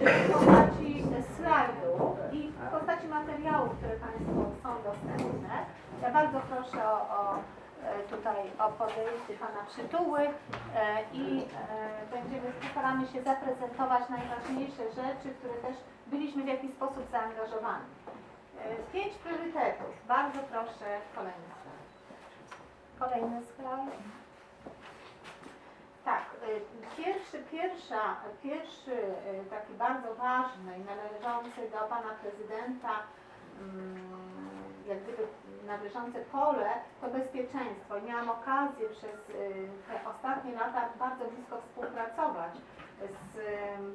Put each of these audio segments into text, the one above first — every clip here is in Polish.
w postaci slajdów i w postaci materiałów, które Państwu są dostępne. Ja bardzo proszę o, o e, tutaj o podejście Pana Przytuły e, i e, będziemy, postaramy się zaprezentować najważniejsze rzeczy, które też byliśmy w jakiś sposób zaangażowani. Pięć priorytetów. Bardzo proszę kolejny slajd. Kolejny slajd. Tak, y, pierwszy, pierwsza, pierwszy y, taki bardzo ważny i należący do Pana Prezydenta, mm, jak gdyby należące pole, to bezpieczeństwo. Miałam okazję przez y, te ostatnie lata bardzo blisko współpracować z mm,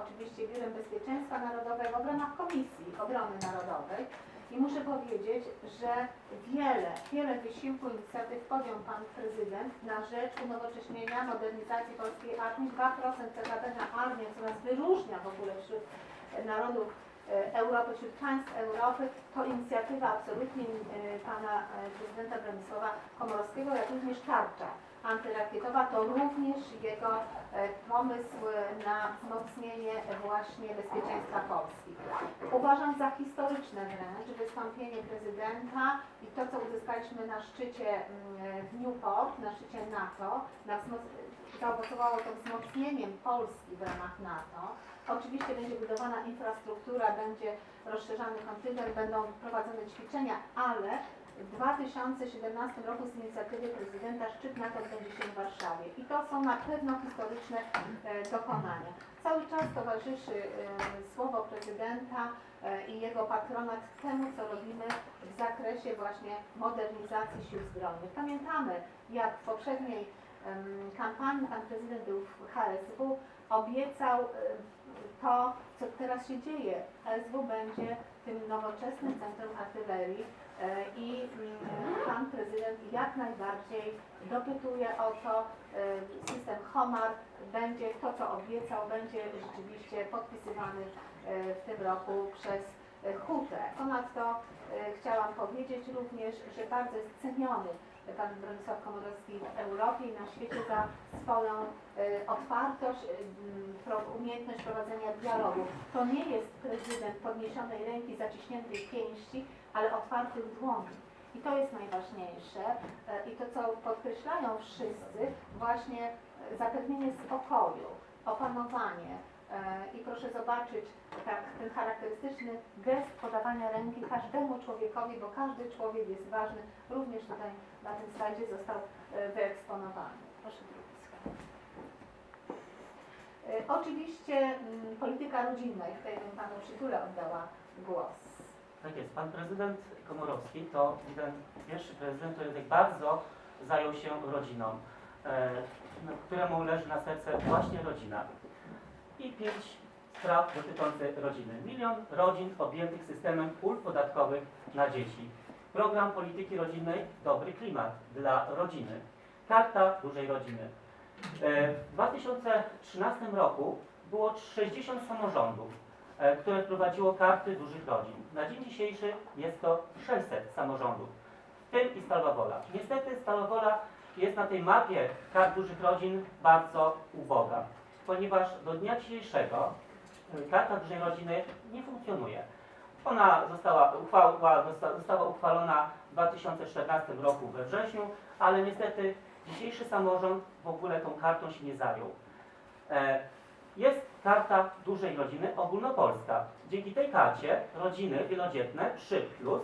oczywiście Biurem Bezpieczeństwa Narodowego w ramach Komisji Obrony Narodowej. I muszę powiedzieć, że wiele, wiele wysiłku inicjatyw podjął Pan Prezydent na rzecz unowocześnienia, modernizacji polskiej armii. 2% PKB na armię, co nas wyróżnia w ogóle wśród narodów e, Europy, wśród państw Europy, to inicjatywa absolutnie e, Pana e, Prezydenta Bronisława Komorowskiego, jak również tarcza antyrakietowa, to również jego e, pomysł na wzmocnienie właśnie bezpieczeństwa Polski. Uważam za historyczne wręcz wystąpienie prezydenta i to, co uzyskaliśmy na szczycie mm, w Newport, na szczycie NATO, na zaowocowało to wzmocnieniem Polski w ramach NATO. Oczywiście będzie budowana infrastruktura, będzie rozszerzany kontyngent, będą prowadzone ćwiczenia, ale w 2017 roku z inicjatywy prezydenta szczyt NATO odbędzie się w Warszawie i to są na pewno historyczne e, dokonania. Cały czas towarzyszy e, słowo prezydenta e, i jego patronat temu, co robimy w zakresie właśnie modernizacji sił zbrojnych. Pamiętamy, jak w poprzedniej kampanii pan prezydent był w HSW, obiecał to, co teraz się dzieje. HSW będzie tym nowoczesnym centrum artylerii i mm, pan prezydent jak najbardziej dopytuje o to, e, system HOMAR będzie, to co obiecał, będzie rzeczywiście podpisywany e, w tym roku przez e, HUTę. Ponadto e, chciałam powiedzieć również, że bardzo jest ceniony pan Bronisław Komorowski w Europie i na świecie za swoją e, otwartość, e, umiejętność prowadzenia dialogu. To nie jest prezydent podniesionej ręki, zaciśniętej pięści, ale otwartych dłoni. I to jest najważniejsze. E, I to, co podkreślają wszyscy, właśnie e, zapewnienie spokoju, opanowanie. E, I proszę zobaczyć tak, ten charakterystyczny gest podawania ręki każdemu człowiekowi, bo każdy człowiek jest ważny. Również tutaj na tym slajdzie został wyeksponowany. Proszę drugi slajd. Oczywiście mm, polityka rodzinna i tutaj bym Panu Przytule oddała głos. Tak jest. Pan prezydent Komorowski to ten pierwszy prezydent, który tak bardzo zajął się rodziną, e, no, któremu leży na serce właśnie rodzina. I pięć spraw dotyczących rodziny. Milion rodzin objętych systemem ulg podatkowych na dzieci. Program polityki rodzinnej Dobry Klimat dla rodziny. Karta dużej rodziny. E, W 2013 roku było 60 samorządów, które wprowadziło karty dużych rodzin. Na dzień dzisiejszy jest to 600 samorządów, w tym i Stalowa Wola. Niestety Stalowa Wola jest na tej mapie kart dużych rodzin bardzo uboga, ponieważ do dnia dzisiejszego e, karta dużej rodziny nie funkcjonuje. Ona została, uchwała, zosta- została uchwalona w 2014 roku we wrześniu, ale niestety dzisiejszy samorząd w ogóle tą kartą się nie zajął. Jest karta dużej rodziny ogólnopolska. Dzięki tej karcie rodziny wielodzietne 3 plus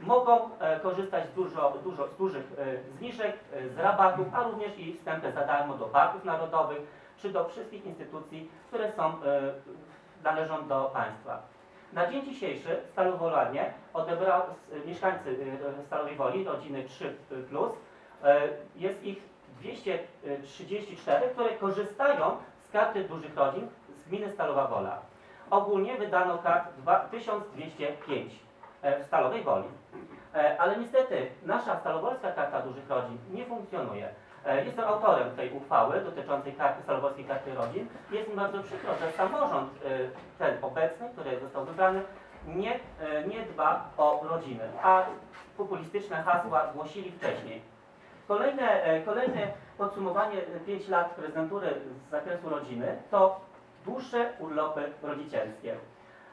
mogą e, korzystać dużo, dużo z dużych e, zniżek, e, z rabatów, a również i wstępy za darmo do parków narodowych czy do wszystkich instytucji, które są, należą do państwa. Na dzień dzisiejszy w Stalowolarnie odebrał mieszkańcy Stalowej Woli, rodziny 3 plus, e, jest ich 234, które korzystają karty dużych rodzin z gminy Stalowa Wola. Ogólnie wydano kart dwa- 1205 e, w Stalowej Woli. E, Ale niestety nasza Stalowolska Karta Dużych Rodzin nie funkcjonuje. E, Jestem autorem tej uchwały dotyczącej karty, Stalowolskiej Karty Rodzin. Jest mi bardzo przykro, że samorząd ten obecny, który został wybrany, nie, nie dba o rodziny, a populistyczne hasła głosili wcześniej. Kolejne, e, kolejne podsumowanie 5 lat prezydentury z zakresu rodziny to dłuższe urlopy rodzicielskie,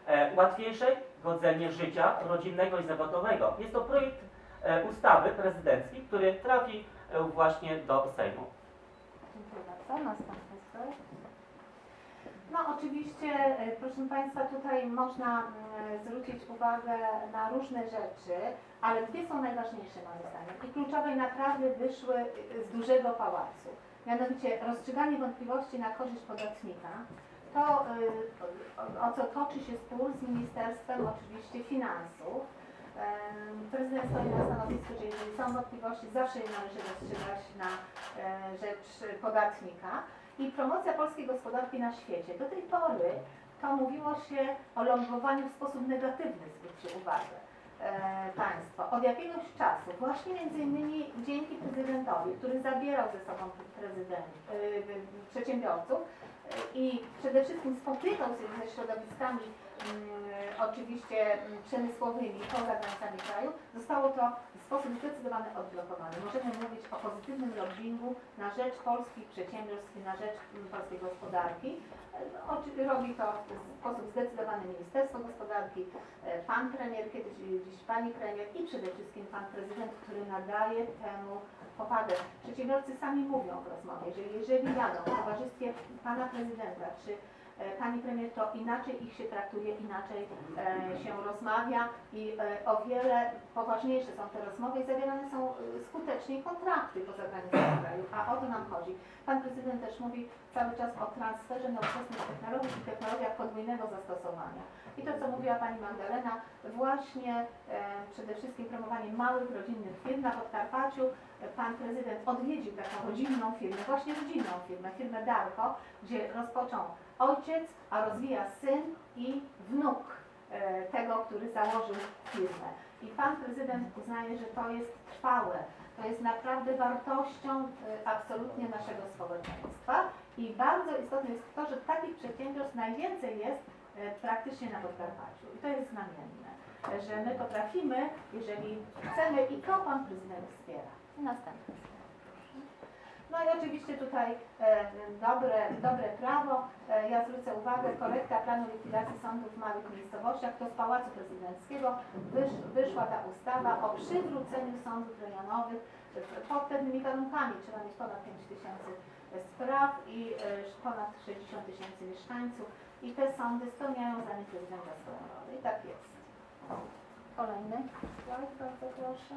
e, łatwiejsze godzenie życia rodzinnego i zawodowego. Jest to projekt e, ustawy prezydencki, który trafi e, właśnie do Sejmu. Dziękuję bardzo. Następny. No oczywiście, e, proszę Państwa, tutaj można mm, zwrócić uwagę na różne rzeczy, ale dwie są najważniejsze moim zdaniem i kluczowe i naprawdę wyszły e, z dużego pałacu. Mianowicie rozstrzyganie wątpliwości na korzyść podatnika. To, e, o, co toczy się spór z Ministerstwem oczywiście Finansów. Prezydent stoi na stanowisku, że jeżeli są wątpliwości, zawsze je należy rozstrzygać na rzecz podatnika i promocja polskiej gospodarki na świecie. Do tej pory to mówiło się o lobbowaniu w sposób negatywny, zwróćcie uwagę e, Państwo. Od jakiegoś czasu, właśnie między innymi dzięki prezydentowi, który zabierał ze sobą prezydent, e, przedsiębiorców i przede wszystkim spotykał się ze środowiskami mm, oczywiście mm, przemysłowymi poza granicami kraju, zostało to w sposób zdecydowany odblokowane. Możemy mówić o pozytywnym lobbingu na rzecz polskich przedsiębiorstw i na rzecz mm, polskiej gospodarki. E, Robi to w sposób zdecydowany Ministerstwo Gospodarki, e, pan premier, kiedyś dziś pani premier i przede wszystkim pan prezydent, który nadaje temu powagę. Przedsiębiorcy sami mówią w rozmowie, że jeżeli jadą w towarzystwie pana prezydenta czy pani premier, to inaczej ich się traktuje, inaczej e, się rozmawia i e, o wiele poważniejsze są te rozmowy i zawierane są e, skuteczniej kontrakty poza granicami kraju, a o to nam chodzi. Pan prezydent też mówi cały czas o transferze nowoczesnych technologii i technologiach podwójnego zastosowania. I to, co mówiła Pani Magdalena, właśnie e, przede wszystkim promowanie małych, rodzinnych firm na Podkarpaciu. E, Pan prezydent odwiedził taką rodzinną firmę, właśnie rodzinną firmę, firmę Darko, gdzie rozpoczął ojciec, a rozwija syn i wnuk e, tego, który założył firmę. I Pan prezydent uznaje, że to jest trwałe, to jest naprawdę wartością e, absolutnie naszego społeczeństwa. I bardzo istotne jest to, że takich przedsiębiorstw najwięcej jest e, praktycznie na Podkarpaciu. I to jest znamienne, że my potrafimy, jeżeli chcemy i to Pan Prezydent wspiera. I następny. No i oczywiście tutaj e, dobre, dobre prawo. E, ja zwrócę uwagę, korekta planu likwidacji sądów w małych miejscowościach. To z Pałacu Prezydenckiego wysz, wyszła ta ustawa o przywróceniu sądów rejonowych pod pewnymi warunkami. Trzeba mieć ponad 5 tysięcy spraw i e, ponad 60 tysięcy mieszkańców. I te sądy spełniają zdaniem prezydenta swoją rolę. I tak jest. Kolejny slajd, bardzo proszę.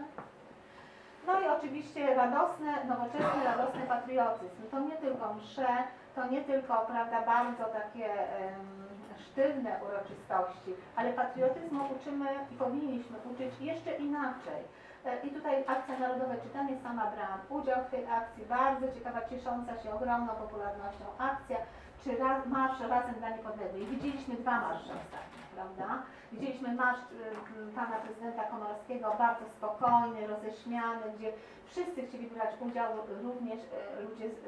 No i oczywiście radosne, nowoczesny, radosny patriotyzm. To nie tylko msze, to nie tylko, prawda, bardzo takie em, sztywne uroczystości, ale patriotyzmu uczymy i powinniśmy uczyć jeszcze inaczej. E, I tutaj Akcja Narodowe Czytanie, sama brałam udział w tej akcji, bardzo ciekawa, ciesząca się ogromną popularnością akcja, czy ra, Marsz Razem dla Niepodległej. Widzieliśmy dwa marsze ostatnio, prawda? Widzieliśmy marsz y, pana prezydenta Komorowskiego, bardzo spokojny, roześmiany, gdzie wszyscy chcieli brać udział, również y, ludzie, z,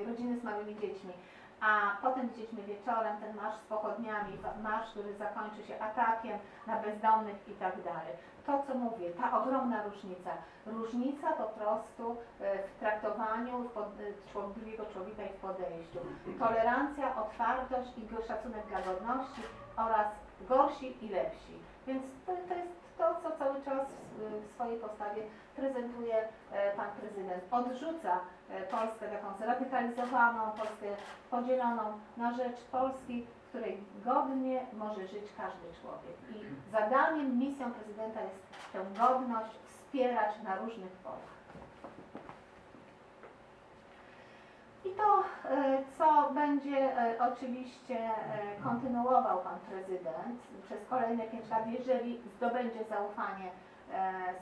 y, rodziny z małymi dziećmi. A potem widzieliśmy wieczorem ten marsz z pochodniami, marsz, który zakończy się atakiem na bezdomnych i tak dalej. To, co mówię, ta ogromna różnica. Różnica po prostu e, w traktowaniu e, drugiego człowieka i w podejściu. Tolerancja, otwartość i szacunek dla godności oraz gorsi i lepsi. Więc to, to jest to, co cały czas w, w swojej postawie prezentuje e, pan prezydent. Odrzuca Polskę taką zradykalizowaną, Polskę podzieloną na rzecz Polski, której godnie może żyć każdy człowiek. I zadaniem, misją prezydenta jest tę godność wspierać na różnych polach. I to, e, co będzie e, oczywiście e, kontynuował pan prezydent przez kolejne pięć lat, jeżeli zdobędzie zaufanie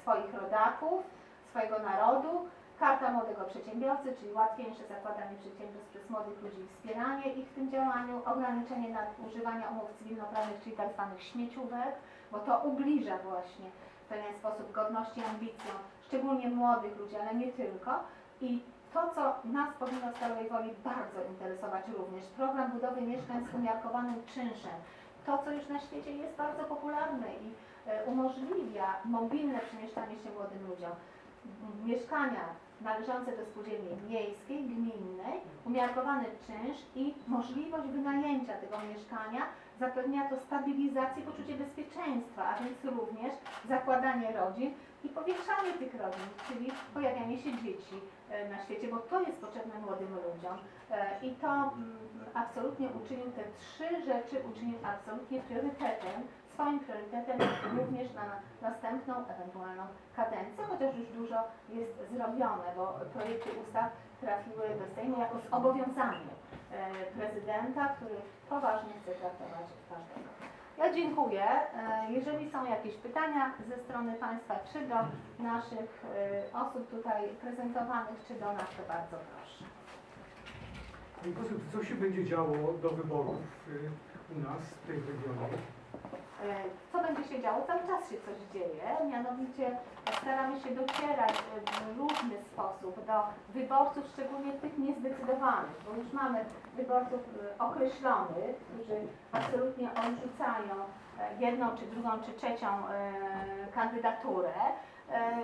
swoich rodaków, swojego narodu, Karta Młodego Przedsiębiorcy, czyli łatwiejsze zakładanie przedsiębiorstw przez młodych ludzi i wspieranie ich w tym działaniu, ograniczenie nadużywania umów cywilnoprawnych, czyli tzw. śmieciówek, bo to ubliża właśnie w pewien sposób godności ambicjom, szczególnie młodych ludzi, ale nie tylko. I to, co nas powinno z całej woli bardzo interesować również, program budowy mieszkań z umiarkowanym czynszem. To, co już na świecie jest bardzo popularne i e, umożliwia mobilne przemieszczanie się młodym ludziom. mieszkania należące do spółdzielni miejskiej, gminnej, umiarkowany czynsz i możliwość wynajęcia tego mieszkania zapewnia to stabilizację, poczucie bezpieczeństwa, a więc również zakładanie rodzin i powiększanie tych rodzin, czyli pojawianie się dzieci e, na świecie, bo to jest potrzebne młodym ludziom. E, I to mm, absolutnie uczynił te trzy rzeczy, uczynił absolutnie priorytetem, swoim priorytetem również na następną ewentualną kadencję, chociaż już dużo jest zrobione, bo projekty ustaw trafiły do Sejmu jako zobowiązanie e, prezydenta, który poważnie chce traktować każdego. Ja dziękuję. E, Jeżeli są jakieś pytania ze strony Państwa, czy do naszych e, osób tutaj prezentowanych, czy do nas, to bardzo proszę. Pani poseł, co się będzie działo do wyborów y, u nas w tej regionie? E, Co będzie się działo? Cały czas się coś dzieje, mianowicie staramy się docierać e, w różny sposób do wyborców, szczególnie tych niezdecydowanych, bo już mamy wyborców e, określonych, którzy absolutnie odrzucają jedną, czy drugą, czy trzecią kandydaturę. E,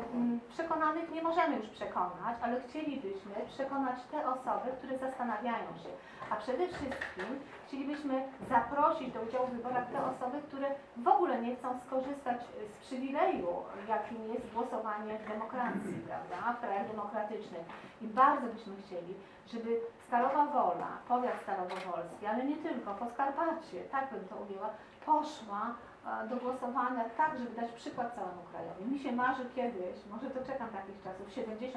Przekonanych nie możemy już przekonać, ale chcielibyśmy przekonać te osoby, które zastanawiają się. A przede wszystkim chcielibyśmy zaprosić do udziału w wyborach te osoby, które w ogóle nie chcą skorzystać e, z przywileju, jakim jest głosowanie w demokracji, prawda, w krajach demokratycznych. I bardzo byśmy chcieli, żeby Stalowa Wola, powiat starowowolski, ale nie tylko, Podkarpacie, tak bym to ujęła, poszła do głosowania tak, żeby dać przykład całemu krajowi. Mi się marzy kiedyś, może to czekam takich czasów, 70%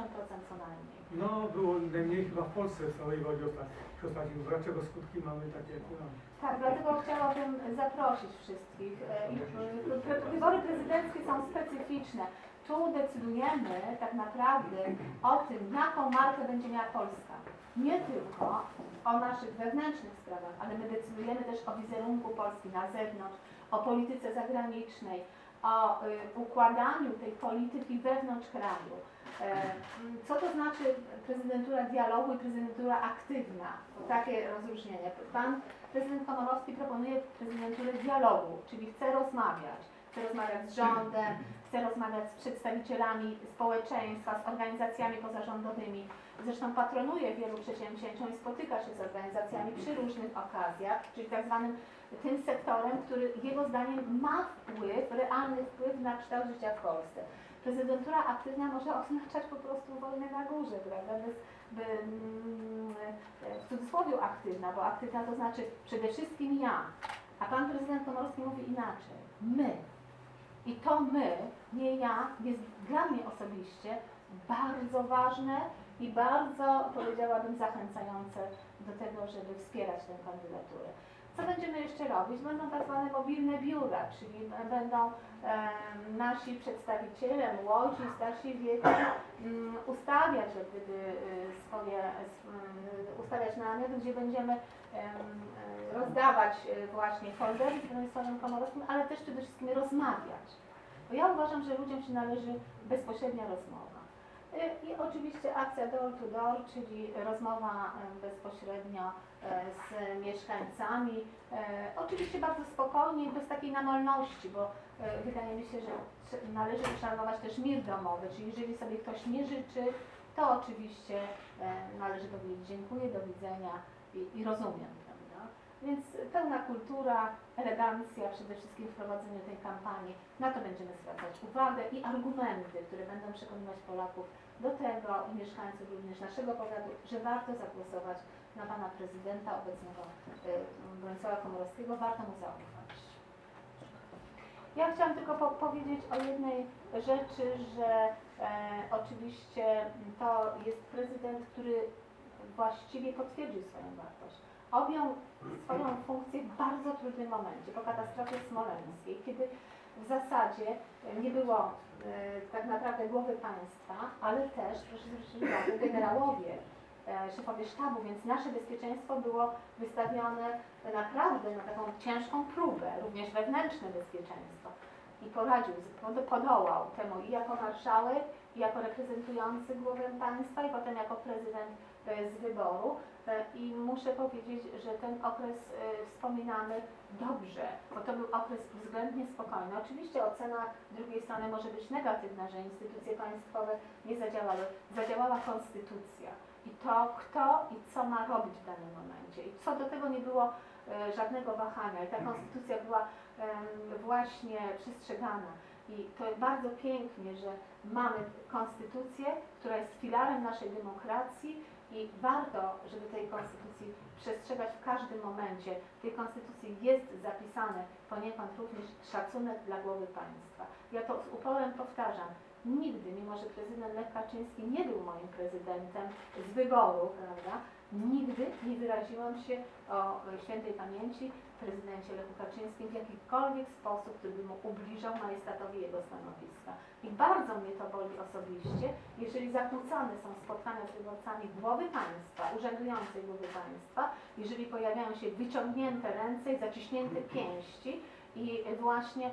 co najmniej. No, było najmniej chyba w Polsce w całej woli ostatnich, ostatnich wyborach, czego skutki mamy takie, mamy. Tak, dlatego chciałabym zaprosić wszystkich. E, e, Wybory prezydenckie są specyficzne. Tu decydujemy tak naprawdę o tym, jaką markę będzie miała Polska. Nie tylko o naszych wewnętrznych sprawach, ale my decydujemy też o wizerunku Polski na zewnątrz, o polityce zagranicznej, o y, układaniu tej polityki wewnątrz kraju. E, Co to znaczy prezydentura dialogu i prezydentura aktywna? Takie rozróżnienie. Pan prezydent Komorowski proponuje prezydenturę dialogu, czyli chce rozmawiać. Chce rozmawiać z rządem, chce rozmawiać z przedstawicielami społeczeństwa, z organizacjami pozarządowymi. Zresztą patronuje wielu przedsięwzięciom i spotyka się z organizacjami przy różnych okazjach, czyli tak zwanym tym sektorem, który jego zdaniem ma wpływ, realny wpływ na kształt życia w Polsce. Prezydentura aktywna może oznaczać po prostu wojnę na górze, prawda? Bez, by, mm, w cudzysłowie aktywna, bo aktywna to znaczy przede wszystkim ja. A pan prezydent Komorowski mówi inaczej. My. I to my, nie ja, jest dla mnie osobiście bardzo ważne i bardzo, powiedziałabym, zachęcające do tego, żeby wspierać tę kandydaturę. Co będziemy jeszcze robić? Będą tak zwane mobilne biura, czyli będą nasi przedstawiciele, młodzi, starsi wieku mm, ustawiać jak gdyby y, swoje, sw- y, ustawiać namiot, gdzie będziemy em, y, rozdawać y, właśnie foldery z Bronisławem Komorowskim, ale też przede wszystkim rozmawiać. Bo ja uważam, że ludziom się należy bezpośrednia rozmowa. Y, I oczywiście akcja door to door, czyli rozmowa y, bezpośrednio y, z mieszkańcami. Oczywiście bardzo spokojnie, bez takiej namolności, bo wydaje mi się, że należy uszanować też mir domowy, czyli jeżeli sobie ktoś nie życzy, to oczywiście należy powiedzieć dziękuję, do widzenia i, i rozumiem? Więc pełna kultura, elegancja przede wszystkim w prowadzeniu tej kampanii. Na to będziemy zwracać uwagę i argumenty, które będą przekonywać Polaków do tego i mieszkańców również naszego powiatu, że warto zagłosować na pana prezydenta obecnego y, Bronisława Komorowskiego, warto mu zaufać. Ja chciałam tylko po powiedzieć o jednej rzeczy, że e, oczywiście to jest prezydent, który właściwie potwierdził swoją wartość. Objął swoją funkcję w bardzo trudnym momencie, po katastrofie smoleńskiej, kiedy w zasadzie e, nie było e, tak naprawdę głowy państwa, ale też, proszę zwrócić uwagę, generałowie, e, szefowie sztabu, więc nasze bezpieczeństwo było wystawione naprawdę na taką ciężką próbę, również wewnętrzne bezpieczeństwo. I poradził, pod- podołał temu i jako marszałek, jako reprezentujący głowę państwa i potem jako prezydent e, z wyboru. E, I muszę powiedzieć, że ten okres e, wspominamy dobrze, bo to był okres względnie spokojny. Oczywiście ocena drugiej strony może być negatywna, że instytucje państwowe nie zadziałały. Zadziałała konstytucja i to, kto i co ma robić w danym momencie. I co do tego nie było e, żadnego wahania i ta konstytucja była właśnie przestrzegana. I to jest bardzo pięknie, że mamy konstytucję, która jest filarem naszej demokracji i warto, żeby tej konstytucji przestrzegać w każdym momencie. W tej konstytucji jest zapisane poniekąd również szacunek dla głowy państwa. Ja to z uporem powtarzam. Nigdy, mimo że prezydent Lech Kaczyński nie był moim prezydentem z wyboru, prawda, nigdy nie wyraziłam się o świętej pamięci prezydencie Lechu Kaczyńskim w jakikolwiek sposób, który by mu ubliżał majestatowi jego stanowiska. I bardzo mnie to boli osobiście, jeżeli zakłócane są spotkania z wyborcami głowy państwa, urzędującej głowy państwa, jeżeli pojawiają się wyciągnięte ręce i zaciśnięte pięści i właśnie e,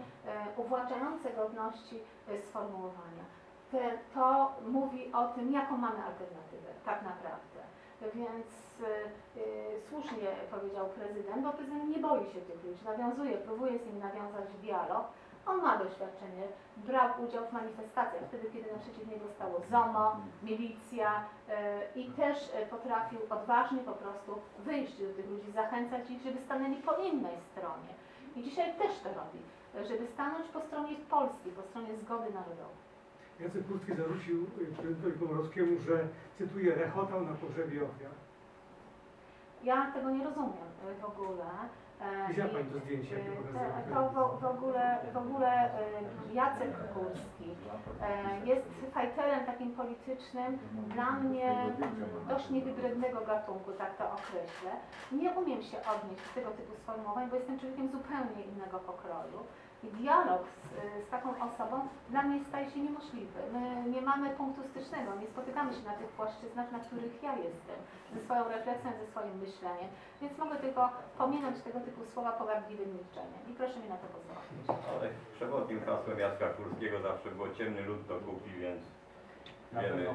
uwłaczające godności e, sformułowania. Te, to mówi o tym, jaką mamy alternatywę tak naprawdę. Więc y, y, słusznie powiedział prezydent, bo prezydent nie boi się tych ludzi, nawiązuje, próbuje z nimi nawiązać dialog. On ma doświadczenie, brał udział w manifestacjach, wtedy kiedy naprzeciw niego stało ZOMO, milicja y, i też potrafił odważnie po prostu wyjść do tych ludzi, zachęcać ich, żeby stanęli po innej stronie. I dzisiaj też to robi, żeby stanąć po stronie Polski, po stronie zgody narodowej. Jacek Kurski zarzucił prezydentowi Komorowskiemu, że, cytuję, rechotał na pogrzebie ofiar. Ja tego nie rozumiem y, w ogóle. E, Widziała i- Pani to zdjęcie, jakie pokazałem? te- To w, w ogóle, w ogóle Jacek Kurski e, jest fajterem takim politycznym dla mnie dość niewybrednego gatunku, tak to określę. Nie umiem się odnieść do tego typu sformułowań, bo jestem człowiekiem zupełnie innego pokroju. I dialog z, z taką osobą dla mnie staje się niemożliwy. My nie mamy punktu stycznego, nie spotykamy się na tych płaszczyznach, na których ja jestem, ze swoją refleksją, ze swoim myśleniem, więc mogę tylko pominąć tego typu słowa pogardliwym milczeniem i proszę mi na to pozwolić. Ale przewodnim hasłem Jacka Kurskiego zawsze było ciemny lud to kupi, więc wiemy.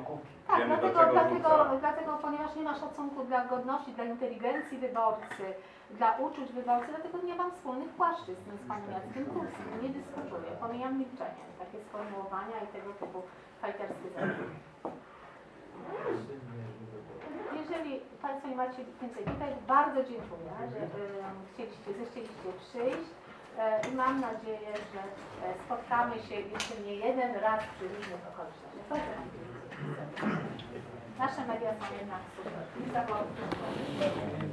Tak, wiemy do dlatego, czego dlatego. Dlatego, ponieważ nie ma szacunku dla godności, dla inteligencji wyborcy, dla uczuć wyborcy, dlatego nie mam wspólnych płaszczyzn z panem Jackiem Kurskim, nie dyskutuję, pomijam milczenie, takie sformułowania i tego typu fajterskie zarzuty. Jeżeli Państwo nie macie więcej pytań, bardzo dziękuję, że y, chcieliście, zechcieliście przyjść e, i mam nadzieję, że e, spotkamy się jeszcze nie jeden raz przy różnych okolicznościach. Nasze media są jednak super.